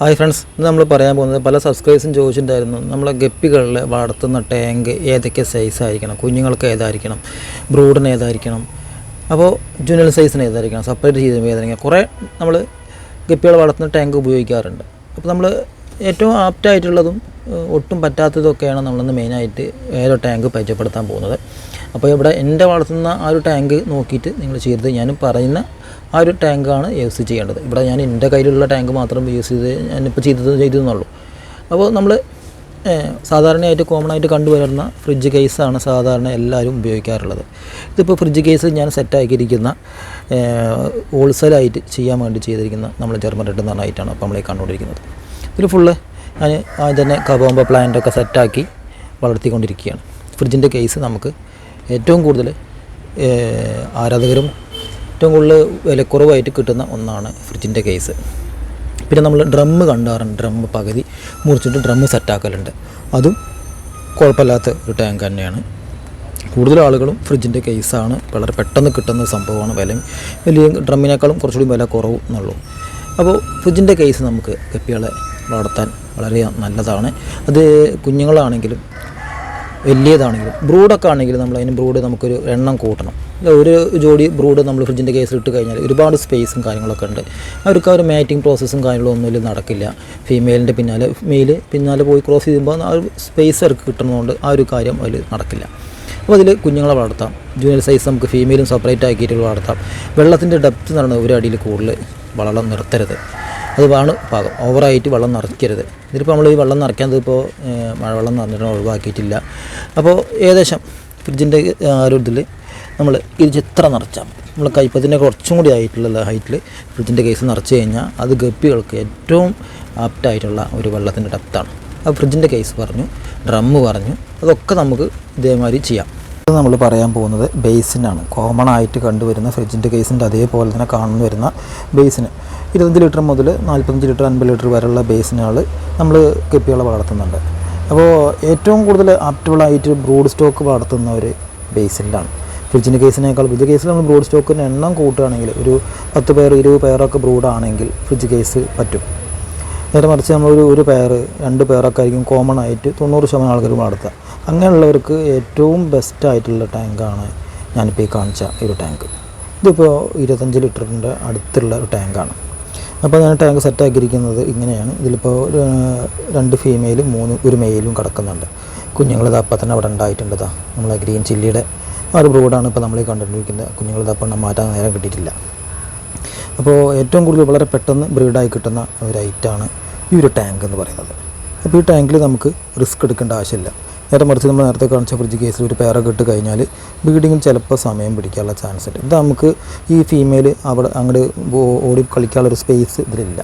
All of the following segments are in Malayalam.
ഹായ് ഫ്രണ്ട്സ് ഇന്ന് നമ്മൾ പറയാൻ പോകുന്നത് പല സബ്സ്ക്രൈബേഴ്സും ചോദിച്ചിട്ടുണ്ടായിരുന്നു നമ്മളെ ഗപ്പികളിൽ വളർത്തുന്ന ടാങ്ക് ഏതൊക്കെ സൈസ് ആയിരിക്കണം കുഞ്ഞുങ്ങൾക്ക് ഏതായിരിക്കണം ബ്രൂഡിന് ഏതായിരിക്കണം അപ്പോൾ ജുനൽ സൈസിന് ഏതായിരിക്കണം സെപ്പറേറ്റ് ചെയ്ത് ഏതായിരിക്കണം കുറേ നമ്മൾ ഗപ്പികൾ വളർത്തുന്ന ടാങ്ക് ഉപയോഗിക്കാറുണ്ട്. അപ്പോൾ നമ്മൾ ഏറ്റവും ആപ്റ്റായിട്ടുള്ളതും ഒട്ടും പറ്റാത്തതൊക്കെയാണ് നമ്മളിന്ന് മെയിനായിട്ട് ഏതോ ടാങ്ക് പരിചയപ്പെടുത്താൻ പോകുന്നത്. അപ്പോൾ ഇവിടെ എന്റെ വളർത്തുന്ന ആ ഒരു ടാങ്ക് നോക്കിയിട്ട് നിങ്ങൾ ചെയ്തത് ഞാൻ പറയുന്ന ആ ഒരു ടാങ്കാണ് യൂസ് ചെയ്യേണ്ടത്. ഇവിടെ ഞാൻ എന്റെ കയ്യിലുള്ള ടാങ്ക് മാത്രം യൂസ് ചെയ്ത് ഞാനിപ്പോൾ ചെയ്തത് ചെയ്തെന്നുള്ളൂ അപ്പോൾ നമ്മൾ സാധാരണയായിട്ട് കോമൺ ആയിട്ട് കണ്ടുവരുന്ന ഫ്രിഡ്ജ് കേസാണ് സാധാരണ എല്ലാവരും ഉപയോഗിക്കാറുള്ളത്. ഇതിപ്പോൾ ഫ്രിഡ്ജ് കേസ് ഞാൻ സെറ്റാക്കിയിരിക്കുന്ന ഹോൾസെയിലായിട്ട് ചെയ്യാൻ വേണ്ടി ചെയ്തിരിക്കുന്ന നമ്മൾ ജർമ്മൻ റെഡ് ഐറ്റാണ് അപ്പോൾ നമ്മളീ കണ്ടുകൊണ്ടിരിക്കുന്നത്. ഇതിൽ ഫുള്ള് ഞാൻ ആദ്യം തന്നെ കബോമ്പ പ്ലാന്റൊക്കെ സെറ്റാക്കി വളർത്തിക്കൊണ്ടിരിക്കുകയാണ്. ഫ്രിഡ്ജിന്റെ കേസ് നമുക്ക് ഏറ്റവും കൂടുതൽ ആരാധകരും ഏറ്റവും കൂടുതൽ വിലക്കുറവായിട്ട് കിട്ടുന്ന ഒന്നാണ് ഫ്രിഡ്ജിന്റെ കേസ് പിന്നെ നമ്മൾ ഡ്രമ്മ് കണ്ടാറുണ്ട്. ഡ്രമ്മ് പകുതി മുറിച്ചിട്ട് ഡ്രമ്മ് സെറ്റാക്കലുണ്ട് അതും കുഴപ്പമില്ലാത്ത ഒരു ടാങ്ക് തന്നെയാണ്. കൂടുതൽ ആളുകളും ഫ്രിഡ്ജിന്റെ കേസാണ് വളരെ പെട്ടെന്ന് കിട്ടുന്ന സംഭവമാണ് വില. വലിയ ഡ്രമ്മിനേക്കാളും കുറച്ചുകൂടി വില കുറവും എന്നുള്ളൂ അപ്പോൾ ഫ്രിഡ്ജിന്റെ കേസ് നമുക്ക് കപ്പികളെ വളർത്താൻ വളരെ നല്ലതാണ്. അത് കുഞ്ഞുങ്ങളാണെങ്കിലും വലിയതാണെങ്കിലും ബ്രൂഡൊക്കെ ആണെങ്കിൽ നമ്മൾ അതിന് ബ്രൂഡ് നമുക്കൊരു എണ്ണം കൂട്ടണം. ഒരു ജോഡി ബ്രൂഡ് നമ്മൾ ഫ്രിഡ്ജിന്റെ കേസിൽ ഇട്ട് കഴിഞ്ഞാൽ ഒരുപാട് സ്പേസും കാര്യങ്ങളൊക്കെ ഉണ്ട്. അവർക്ക് ആ ഒരു മാറ്റിംഗ് പ്രോസസ്സും കാര്യങ്ങളും ഒന്നും നടക്കില്ല. ഫീമെയിലിന്റെ പിന്നാലെ മെയിൽ പിന്നാലെ പോയി ക്രോസ് ചെയ്യുമ്പോൾ ആ ഒരു സ്പേസ് അവർക്ക് കിട്ടുന്നതുകൊണ്ട് ആ ഒരു കാര്യം അതിൽ നടക്കില്ല. അപ്പോൾ അതിൽ കുഞ്ഞുങ്ങളെ വളർത്താം. ജൂനിയർ സൈസ് നമുക്ക് ഫീമെയിലും സെപ്പറേറ്റ് ആക്കിയിട്ട് വളർത്താം. വെള്ളത്തിന്റെ ഡെപ്ത് എന്ന് ഒരു അടിയിൽ കൂടുതൽ വളളം നിർത്തരുത്. അത് ആണ് പാകം. ഓവറായിട്ട് വെള്ളം നിറയ്ക്കരുത്. ഇതിലിപ്പോൾ നമ്മൾ ഈ വെള്ളം നിറയ്ക്കാൻ ഇപ്പോൾ മഴവെള്ളം നിറഞ്ഞിട്ട് ഒഴിവാക്കിയിട്ടില്ല. അപ്പോൾ ഏകദേശം ഫ്രിഡ്ജിന്റെ ഒരു ഇതിൽ നമ്മൾ ഇത് എത്ര നിറച്ചാൽ നമ്മൾ കൈപ്പത്തിന്റെ കുറച്ചും കൂടി ആയിട്ടുള്ള ഹൈറ്റിൽ ഫ്രിഡ്ജിന്റെ കേസ് നിറച്ച് കഴിഞ്ഞാൽ അത് ഗപ്പികൾക്ക് ഏറ്റവും ആപ്റ്റായിട്ടുള്ള ഒരു വെള്ളത്തിന്റെ ഡെപ്താണ്. ആ ഫ്രിഡ്ജിന്റെ കേസ് പറഞ്ഞു ഡ്രമ്മ് പറഞ്ഞു അതൊക്കെ നമുക്ക് ഇതേമാതിരി ചെയ്യാം. നമ്മൾ പറയാൻ പോകുന്നത് ബേസിനാണ്. കോമൺ ആയിട്ട് കണ്ടുവരുന്ന ഫ്രിഡ്ജിന്റെ കേസിന്റെ അതേപോലെ തന്നെ കാണുന്നു വരുന്ന ബേസിന്. ഇരുപത്തഞ്ച് ലിറ്റർ മുതൽ നാൽപ്പത്തഞ്ച് ലിറ്റർ അൻപത് ലിറ്റർ വരെയുള്ള ബേസിനുകൾ നമ്മൾ കെപ്പികളെ വളർത്തുന്നുണ്ട് അപ്പോൾ ഏറ്റവും കൂടുതൽ ആപ്റ്റബിളായിട്ട് ബ്രൂഡ് സ്റ്റോക്ക് വളർത്തുന്ന ഒരു ബേസിലാണ്. ഫ്രിഡ്ജിന്റെ കേസിനേക്കാൾ ഫ്രിഡ്ജ് കേസിൽ നമ്മൾ ബ്രൂഡ് സ്റ്റോക്കിന്റെ എണ്ണം കൂട്ടുകയാണെങ്കിൽ ഒരു പത്ത് പേർ ഇരുപത് പേരൊക്കെ ബ്രൂഡാണെങ്കിൽ ഫ്രിഡ്ജ് കേസ് പറ്റും. നേരെ മറിച്ച് നമ്മളൊരു ഒരു പേർ രണ്ട് പേരൊക്കെ ആയിരിക്കും കോമൺ ആയിട്ട് തൊണ്ണൂറ് ശതമാനം ആൾക്കാർ വളർത്തുക. അങ്ങനെയുള്ളവർക്ക് ഏറ്റവും ബെസ്റ്റ് ആയിട്ടുള്ള ടാങ്കാണ് ഞാനിപ്പോൾ ഈ കാണിച്ച ഈ ഒരു ടാങ്ക് ഇതിപ്പോൾ ഇരുപത്തഞ്ച് ലിറ്ററിന്റെ അടുത്തുള്ള ഒരു ടാങ്കാണ് അപ്പോൾ ഞാൻ ടാങ്ക് സെറ്റാക്കിയിരിക്കുന്നത് ഇങ്ങനെയാണ്. ഇതിലിപ്പോൾ രണ്ട് ഫീമെയിലും മൂന്ന് ഒരു മെയിലും കിടക്കുന്നുണ്ട്. കുഞ്ഞുങ്ങളിത് അപ്പം തന്നെ അവിടെ ഉണ്ടായിട്ടുണ്ട് നമ്മളെ ഗ്രീൻ ചില്ലിയുടെ ആ ഒരു ബ്രൂഡാണ് ഇപ്പോൾ നമ്മൾ ഈ കണ്ടുകൊണ്ടിരിക്കുന്നത്. കുഞ്ഞുങ്ങളിത് അപ്പം മാറ്റാൻ നേരം കിട്ടിയിട്ടില്ല. അപ്പോൾ ഏറ്റവും കൂടുതൽ വളരെ പെട്ടെന്ന് ബ്രീഡായി കിട്ടുന്ന ഒരു ഐറ്റാണ് ഈ ഒരു ടാങ്ക് എന്ന് പറയുന്നത്. അപ്പോൾ ഈ ടാങ്കിൽ നമുക്ക് റിസ്ക് എടുക്കേണ്ട ആവശ്യമില്ല. നേരെ മറിച്ച് നമ്മൾ നേരത്തെ കാണിച്ച ഫ്രിഡ്ജ് കേസിൽ ഒരു പേരൊക്കെ ഇട്ട് കഴിഞ്ഞാൽ ബ്രീഡിങ്ങിൽ ചിലപ്പോൾ സമയം പിടിക്കാനുള്ള ചാൻസ് ഉണ്ട്. ഇത് നമുക്ക് ഈ ഫീമെയിൽ അവിടെ അങ്ങോട്ട് ഓടി കളിക്കാനുള്ളൊരു സ്പേസ് ഇതിലില്ല.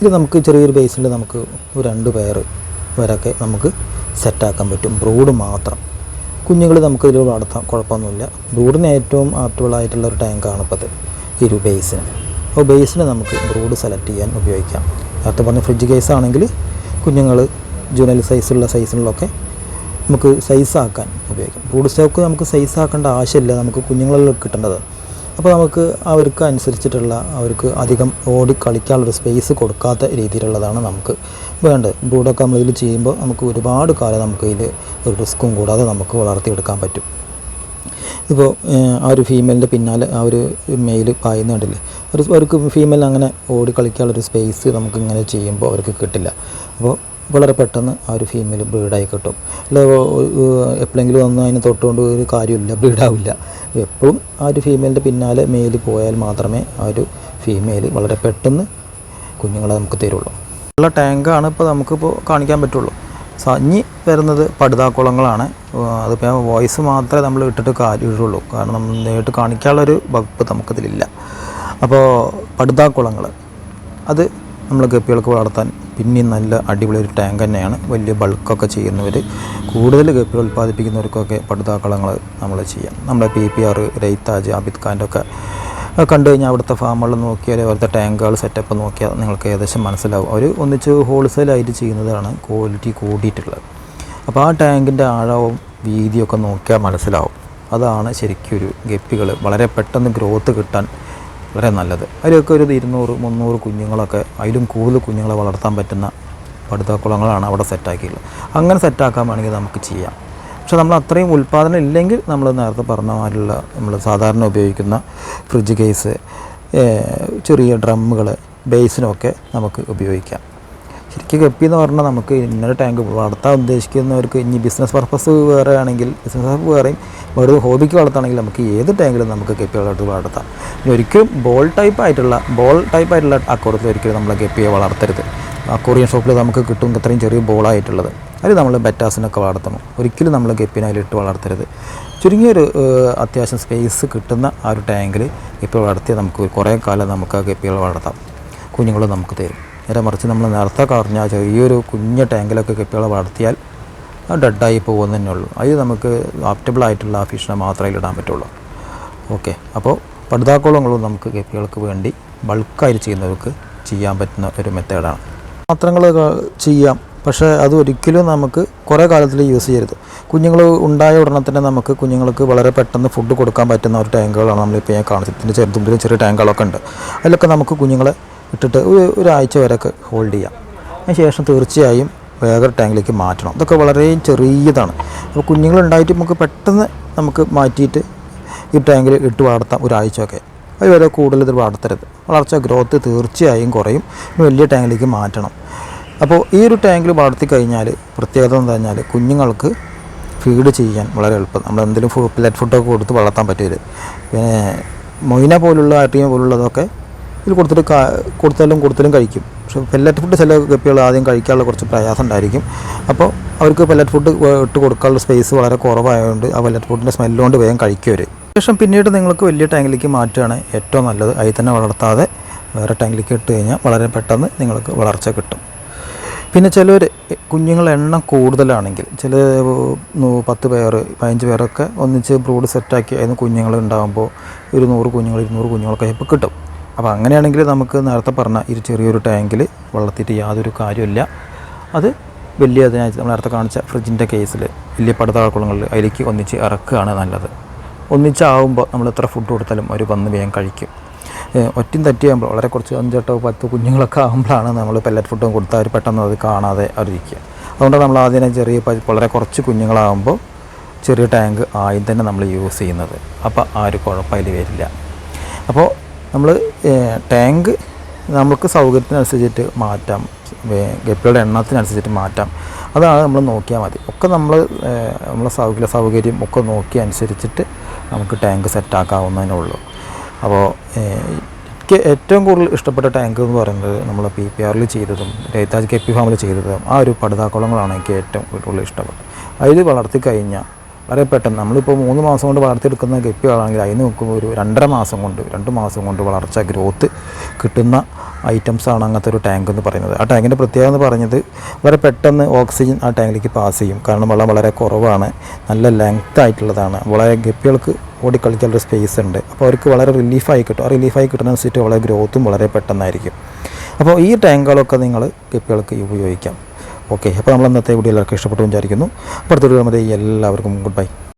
ഇത് നമുക്ക് ചെറിയൊരു ബേസിൽ നമുക്ക് ഒരു രണ്ട് പേർ വരൊക്കെ നമുക്ക് സെറ്റാക്കാൻ പറ്റും. ബ്രൂഡ് മാത്രം. കുഞ്ഞുങ്ങൾ നമുക്ക് ഇതിൽ വളർത്താം കുഴപ്പമൊന്നുമില്ല. ബ്രൂഡിന് ഏറ്റവും ആപ്റ്റബിളായിട്ടുള്ള ഒരു ടാങ്കാണ് ഇപ്പോൾ ഇത് ഈ ഒരു ബേസിന് അപ്പോൾ ബേസിന് നമുക്ക് ബ്രൂഡ് സെലക്ട് ചെയ്യാൻ ഉപയോഗിക്കാം. നേരത്തെ പറഞ്ഞ ഫ്രിഡ്ജ് കേസ് ആണെങ്കിൽ കുഞ്ഞുങ്ങൾ ജുനൽ സൈസുള്ള സൈസിലൊക്കെ നമുക്ക് സൈസാക്കാൻ ഉപയോഗിക്കാം. ഫുഡ് സ്റ്റോക്ക് നമുക്ക് സൈസാക്കേണ്ട ആവശ്യമില്ല. നമുക്ക് കുഞ്ഞുങ്ങളിൽ കിട്ടേണ്ടത്. അപ്പോൾ നമുക്ക് അവർക്ക് അനുസരിച്ചിട്ടുള്ള അവർക്ക് അധികം ഓടി കളിക്കാനുള്ളൊരു സ്പേസ് കൊടുക്കാത്ത രീതിയിലുള്ളതാണ് നമുക്ക് വേണ്ടത്. ബ്രൂഡൊക്കെ നമ്മൾ ഇതിൽ ചെയ്യുമ്പോൾ നമുക്ക് ഒരുപാട് കാലം നമുക്ക് ഇതിൽ ഒരു റിസ്ക്കും കൂടാതെ നമുക്ക് വളർത്തിയെടുക്കാൻ പറ്റും. ഇപ്പോൾ ആ ഒരു ഫീമെയിലിന്റെ പിന്നാലെ ആ ഒരു മെയിൽ പായുന്നുണ്ടല്ലേ ഒരു അവർക്ക് ഫീമെയിൽ അങ്ങനെ ഓടി കളിക്കാനുള്ളൊരു സ്പേസ് നമുക്ക് ഇങ്ങനെ ചെയ്യുമ്പോൾ അവർക്ക് കിട്ടില്ല. അപ്പോൾ വളരെ പെട്ടെന്ന് ആ ഒരു ഫീമെയിൽ ബ്രീഡായി കിട്ടും. അല്ല എപ്പോഴെങ്കിലും ഒന്ന് അതിനെ തൊട്ടുകൊണ്ട് ഒരു കാര്യമില്ല ബ്രീഡാവില്ല എപ്പോഴും ആ ഒരു ഫീമെയിലിന്റെ പിന്നാലെ മെയിൽ പോയാൽ മാത്രമേ ആ ഒരു ഫീമെയിൽ വളരെ പെട്ടെന്ന് കുഞ്ഞുങ്ങളെ നമുക്ക് തരുള്ളൂ. ഉള്ള ടാങ്കാണ് ഇപ്പോൾ നമുക്കിപ്പോൾ കാണിക്കാൻ പറ്റുള്ളൂ. സഞ്ഞി വരുന്നത് പടുതാക്കുളങ്ങളാണ് അതിപ്പോൾ വോയിസ് മാത്രമേ നമ്മൾ ഇട്ടിട്ട് കാര്യമുള്ളൂ. കാരണം നമ്മൾ നേരിട്ട് കാണിക്കാനുള്ളൊരു വകുപ്പ് നമുക്കതിലില്ല. അപ്പോൾ പടുതാക്കുളങ്ങൾ അത് നമ്മൾ ഗപ്പികൾക്ക് വളർത്താൻ പിന്നെയും നല്ല അടിപൊളി ഒരു ടാങ്ക് തന്നെയാണ്. വലിയ ബൾക്കൊക്കെ ചെയ്യുന്നവർ കൂടുതൽ ഗപ്പികൾ ഉൽപ്പാദിപ്പിക്കുന്നവർക്കൊക്കെ പടുതാക്കളങ്ങൾ നമ്മൾ ചെയ്യാം. നമ്മുടെ പി പി ആർ രൈത്താജ് അബിദ് ഖാന്റെ ഒക്കെ കണ്ടു കഴിഞ്ഞാൽ അവിടുത്തെ ഫാമുകൾ നോക്കിയാൽ അവിടുത്തെ ടാങ്കുകൾ സെറ്റപ്പ് നോക്കിയാൽ നിങ്ങൾക്ക് ഏകദേശം മനസ്സിലാവും. അവർ ഒന്നിച്ച് ഹോൾസെയിലായിട്ട് ചെയ്യുന്നതാണ് ക്വാളിറ്റി കൂടിയിട്ടുള്ളത്. അപ്പോൾ ആ ടാങ്കിന്റെ ആഴവും വീതിയൊക്കെ നോക്കിയാൽ മനസ്സിലാവും. അതാണ് ശരിക്കും ഒരു ഗപ്പികൾ വളരെ പെട്ടെന്ന് ഗ്രോത്ത് കിട്ടാൻ വളരെ നല്ലത്. അതിലൊക്കെ ഒരു ഇരുന്നൂറ് മുന്നൂറ് കുഞ്ഞുങ്ങളൊക്കെ അതിലും കൂടുതൽ കുഞ്ഞുങ്ങളെ വളർത്താൻ പറ്റുന്ന പടുതാക്കുളങ്ങളാണ് അവിടെ സെറ്റാക്കിയിട്ടുള്ളത് അങ്ങനെ സെറ്റാക്കാൻ വേണമെങ്കിൽ നമുക്ക് ചെയ്യാം. പക്ഷെ നമ്മൾ അത്രയും ഉൽപ്പാദനം ഇല്ലെങ്കിൽ നമ്മൾ നേരത്തെ പറഞ്ഞ മാതിരിയുള്ള നമ്മൾ സാധാരണ ഉപയോഗിക്കുന്ന ഫ്രിഡ്ജ് കേസ് ചെറിയ ഡ്രമ്മുകൾ ബേസിനൊക്കെ നമുക്ക് ഉപയോഗിക്കാം. ശരിക്കും കെപ്പി എന്ന് പറഞ്ഞാൽ നമുക്ക് ഇന്നൊരു ടാങ്ക് വളർത്താൻ ഉദ്ദേശിക്കുന്നവർക്ക് ഇനി ബിസിനസ് പർപ്പസ് വേറെ ആണെങ്കിൽ ബിസിനസ് പർപ്പസ് വേറെയും വെറുതെ ഹോബിക്ക് വളർത്താണെങ്കിൽ നമുക്ക് ഏത് ടാങ്കിലും നമുക്ക് ഗപ്പി വളർത്തി വളർത്താം. ഒരിക്കലും ബോൾ ടൈപ്പ് ആയിട്ടുള്ള ബോൾ ടൈപ്പ് ആയിട്ടുള്ള അക്കൂറത്തിൽ ഒരിക്കലും നമ്മൾ കെപ്പിയെ വളർത്തരുത്. കൊറിയൻ ഷോപ്പിൽ നമുക്ക് കിട്ടും അത്രയും ചെറിയ ബോളായിട്ടുള്ളത് അതിൽ നമ്മൾ ബെറ്റാസിനൊക്കെ വളർത്തണം. ഒരിക്കലും നമ്മൾ ഗപ്പിനായിട്ട് വളർത്തരുത്. ചുരുങ്ങിയൊരു അത്യാവശ്യം സ്പേസ് കിട്ടുന്ന ആ ഒരു ടാങ്കിൽ ഗപ്പി വളർത്തിയാൽ നമുക്ക് കുറേ കാലം നമുക്ക് ആ ഗപ്പികൾ വളർത്താം. കുഞ്ഞുങ്ങൾ നമുക്ക് തരും. നേരെ മറിച്ച് നമ്മൾ നേരത്തെ പറഞ്ഞ ഈ ചെറിയൊരു കുഞ്ഞ ടാങ്കിലൊക്കെ കെപ്പികളെ വളർത്തിയാൽ ഡെഡായി പോകുന്നതന്നെ ഉള്ളൂ അത് നമുക്ക് ആപ്റ്റബിൾ ആയിട്ടുള്ള ആ ഫിഷിനെ മാത്രമേ ഇടാൻ പറ്റുള്ളൂ. ഓക്കെ. അപ്പോൾ പടുതാക്കോളങ്ങളും നമുക്ക് കെപ്പികൾക്ക് വേണ്ടി ബൾക്കായിട്ട് ചെയ്യുന്നവർക്ക് ചെയ്യാൻ പറ്റുന്ന ഒരു മെത്തേഡാണ്. പാത്രങ്ങൾ ചെയ്യാം. പക്ഷേ അത് ഒരിക്കലും നമുക്ക് കുറേ കാലത്തിൽ യൂസ് ചെയ്യരുത്. കുഞ്ഞുങ്ങൾ ഉണ്ടായ ഉടനെ തന്നെ നമുക്ക് കുഞ്ഞുങ്ങൾക്ക് വളരെ പെട്ടെന്ന് ഫുഡ് കൊടുക്കാൻ പറ്റുന്ന ഒരു ടാങ്കുകളാണ് നമ്മളിപ്പോൾ ഞാൻ കാണിച്ചത്. ഇതിന്റെ ചെറുതും ചെറിയ ടാങ്കുകളൊക്കെ ഉണ്ട്. അതിലൊക്കെ നമുക്ക് കുഞ്ഞുങ്ങളെ ഇട്ടിട്ട് ഒരു ഒരാഴ്ച വരെയൊക്കെ ഹോൾഡ് ചെയ്യാം. അതിനുശേഷം തീർച്ചയായും വേഗം ടാങ്കിലേക്ക് മാറ്റണം. ഇതൊക്കെ വളരെ ചെറിയതാണ്. അപ്പോൾ കുഞ്ഞുങ്ങളുണ്ടായിട്ട് നമുക്ക് പെട്ടെന്ന് നമുക്ക് മാറ്റിയിട്ട് ഈ ടാങ്കിൽ ഇട്ട് വളർത്താം ഒരാഴ്ചയൊക്കെ. അത് വരെ കൂടുതൽ ഇത് വളർത്തരുത്. വളർച്ച ഗ്രോത്ത് തീർച്ചയായും കുറയും. വലിയ ടാങ്കിലേക്ക് മാറ്റണം. അപ്പോൾ ഈ ഒരു ടാങ്കിൽ വളർത്തി കഴിഞ്ഞാൽ പ്രത്യേകത എന്താ പറഞ്ഞാൽ കുഞ്ഞുങ്ങൾക്ക് ഫീഡ് ചെയ്യാൻ വളരെ എളുപ്പം. നമ്മൾ എന്തെങ്കിലും ഫു പ്ലേറ്റ് ഫുഡൊക്കെ കൊടുത്ത് വളർത്താൻ പറ്റില്ല പിന്നെ മൊയിന പോലുള്ള ആട്ടിയ പോലുള്ളതൊക്കെ ഇതിൽ കൊടുത്തിട്ട് കൊടുത്താലും കൊടുത്താലും കഴിക്കും. പക്ഷേ പെല്ലറ്റ് ഫുഡ് ചില ഗപ്പികൾ ആദ്യം കഴിക്കാനുള്ള കുറച്ച് പ്രയാസം ഉണ്ടായിരിക്കും. അപ്പോൾ അവർക്ക് പെല്ലറ്റ് ഫുഡ് ഇട്ട് കൊടുക്കാനുള്ള സ്പേസ് വളരെ കുറവായതുകൊണ്ട് ആ പെല്ലറ്റ് ഫുഡിന്റെ സ്മെല്ലുകൊണ്ട് വേഗം കഴിക്കും ശേഷം പിന്നീട് നിങ്ങൾക്ക് വലിയ ടാങ്കിലേക്ക് മാറ്റുകയാണ് ഏറ്റവും നല്ലത്. അതിൽ തന്നെ വളർത്താതെ വേറെ ടാങ്കിലേക്ക് ഇട്ട് കഴിഞ്ഞാൽ വളരെ പെട്ടെന്ന് നിങ്ങൾക്ക് വളർച്ച കിട്ടും. പിന്നെ ചിലർ കുഞ്ഞുങ്ങളുടെ എണ്ണം കൂടുതലാണെങ്കിൽ ചില പത്ത് പേർ പതിനഞ്ച് പേരൊക്കെ ഒന്നിച്ച് ബ്രൂഡ് സെറ്റാക്കി അതിന് കുഞ്ഞുങ്ങൾ ഉണ്ടാകുമ്പോൾ ഒരു നൂറ് കുഞ്ഞുങ്ങൾ ഇരുന്നൂറ് കുഞ്ഞുങ്ങളൊക്കെ ഇപ്പോൾ കിട്ടും. അപ്പോൾ അങ്ങനെയാണെങ്കിൽ നമുക്ക് നേരത്തെ പറഞ്ഞ ഈ ചെറിയൊരു ടാങ്കിൽ വെള്ളത്തിട്ട് യാതൊരു കാര്യമില്ല അത് വലിയ അതിനകത്ത് നമ്മൾ നേരത്തെ കാണിച്ച ഫ്രിഡ്ജിന്റെ കേസിൽ വലിയ പടുതാക്കുളങ്ങളിൽ അതിലേക്ക് ഒന്നിച്ച് ഇറക്കുകയാണ് നല്ലത്. ഒന്നിച്ചാവുമ്പോൾ നമ്മൾ എത്ര ഫുഡ് കൊടുത്താലും അവർ വന്ന് വേഗം കഴിക്കും. ഒറ്റും തറ്റിയാകുമ്പോൾ വളരെ കുറച്ച് അഞ്ചെട്ടോ പത്ത് കുഞ്ഞുങ്ങളൊക്കെ ആകുമ്പോഴാണ് നമ്മൾ പെല്ലറ്റ് ഫുഡും കൊടുത്താൽ അവർ പെട്ടെന്ന് അത് കാണാതെ അവരിക്കുക അതുകൊണ്ട് നമ്മൾ ആദ്യം ചെറിയ വളരെ കുറച്ച് കുഞ്ഞുങ്ങളാകുമ്പോൾ ചെറിയ ടാങ്ക് ആയി തന്നെ നമ്മൾ യൂസ് ചെയ്യുന്നത്. അപ്പോൾ ആ ഒരു കുഴപ്പം അതിൽ വരില്ല. അപ്പോൾ നമ്മൾ ടാങ്ക് നമുക്ക് സൗകര്യത്തിനനുസരിച്ചിട്ട് മാറ്റാം. ഗപ്പികളുടെ എണ്ണത്തിനനുസരിച്ചിട്ട് മാറ്റാം. അതാണ് നമ്മൾ നോക്കിയാൽ മതി. ഒക്കെ നമ്മൾ നമ്മളെ സൗകര്യ സൗകര്യം ഒക്കെ നോക്കി അനുസരിച്ചിട്ട് നമുക്ക് ടാങ്ക് സെറ്റാക്കാവുന്നതിനേ ഉള്ളൂ അപ്പോൾ എനിക്ക് ഏറ്റവും കൂടുതൽ ഇഷ്ടപ്പെട്ട ടാങ്ക് എന്ന് പറയുന്നത് നമ്മൾ പി പി ആറിൽ ചെയ്തതും രേതാജ് കെ പി ഫാമിൽ ചെയ്തതും ആ ഒരു പടുതാക്കുളങ്ങളാണ് എനിക്ക് ഏറ്റവും കൂടുതൽ ഇഷ്ടപ്പെട്ടത്. അതിൽ വളർത്തി കഴിഞ്ഞാൽ വളരെ പെട്ടെന്ന്. നമ്മളിപ്പോൾ മൂന്ന് മാസം കൊണ്ട് വളർത്തിയെടുക്കുന്ന ഗപ്പികളാണെങ്കിൽ അതിന് നോക്കുമ്പോൾ ഒരു രണ്ടര മാസം കൊണ്ട് രണ്ട് മാസം കൊണ്ട് വളർച്ച ഗ്രോത്ത് കിട്ടുന്ന ഐറ്റംസാണ് അങ്ങനത്തെ ഒരു ടാങ്ക് എന്ന് പറയുന്നത്. ആ ടാങ്കിന്റെ പ്രത്യേകത എന്ന് പറഞ്ഞത് വളരെ പെട്ടെന്ന് ഓക്സിജൻ ആ ടാങ്കിലേക്ക് പാസ് ചെയ്യും. കാരണം വെള്ളം വളരെ കുറവാണ് നല്ല ലെങ്ത് ആയിട്ടുള്ളതാണ്. വളരെ ഗപ്പികൾക്ക് ഓടിക്കളിക്കാനുള്ള സ്പേസ് ഉണ്ട്. അപ്പോൾ അവർക്ക് വളരെ റിലീഫായി കിട്ടും. ആ റിലീഫായി കിട്ടുന്നതനുസരിച്ച് വളരെ ഗ്രോത്തും വളരെ പെട്ടെന്നായിരിക്കും. അപ്പോൾ ഈ ടാങ്കുകളൊക്കെ നിങ്ങൾ ഗപ്പികൾക്ക് ഉപയോഗിക്കാം. ഓക്കെ അപ്പോൾ നമ്മൾ ഇന്നത്തെ വീഡിയോ എല്ലാവർക്കും ഇഷ്ടപ്പെട്ടു വിചാരിക്കുന്നു. അപ്പോൾ അടുത്ത വീഡിയോ എല്ലാവർക്കും ഗുഡ് ബൈ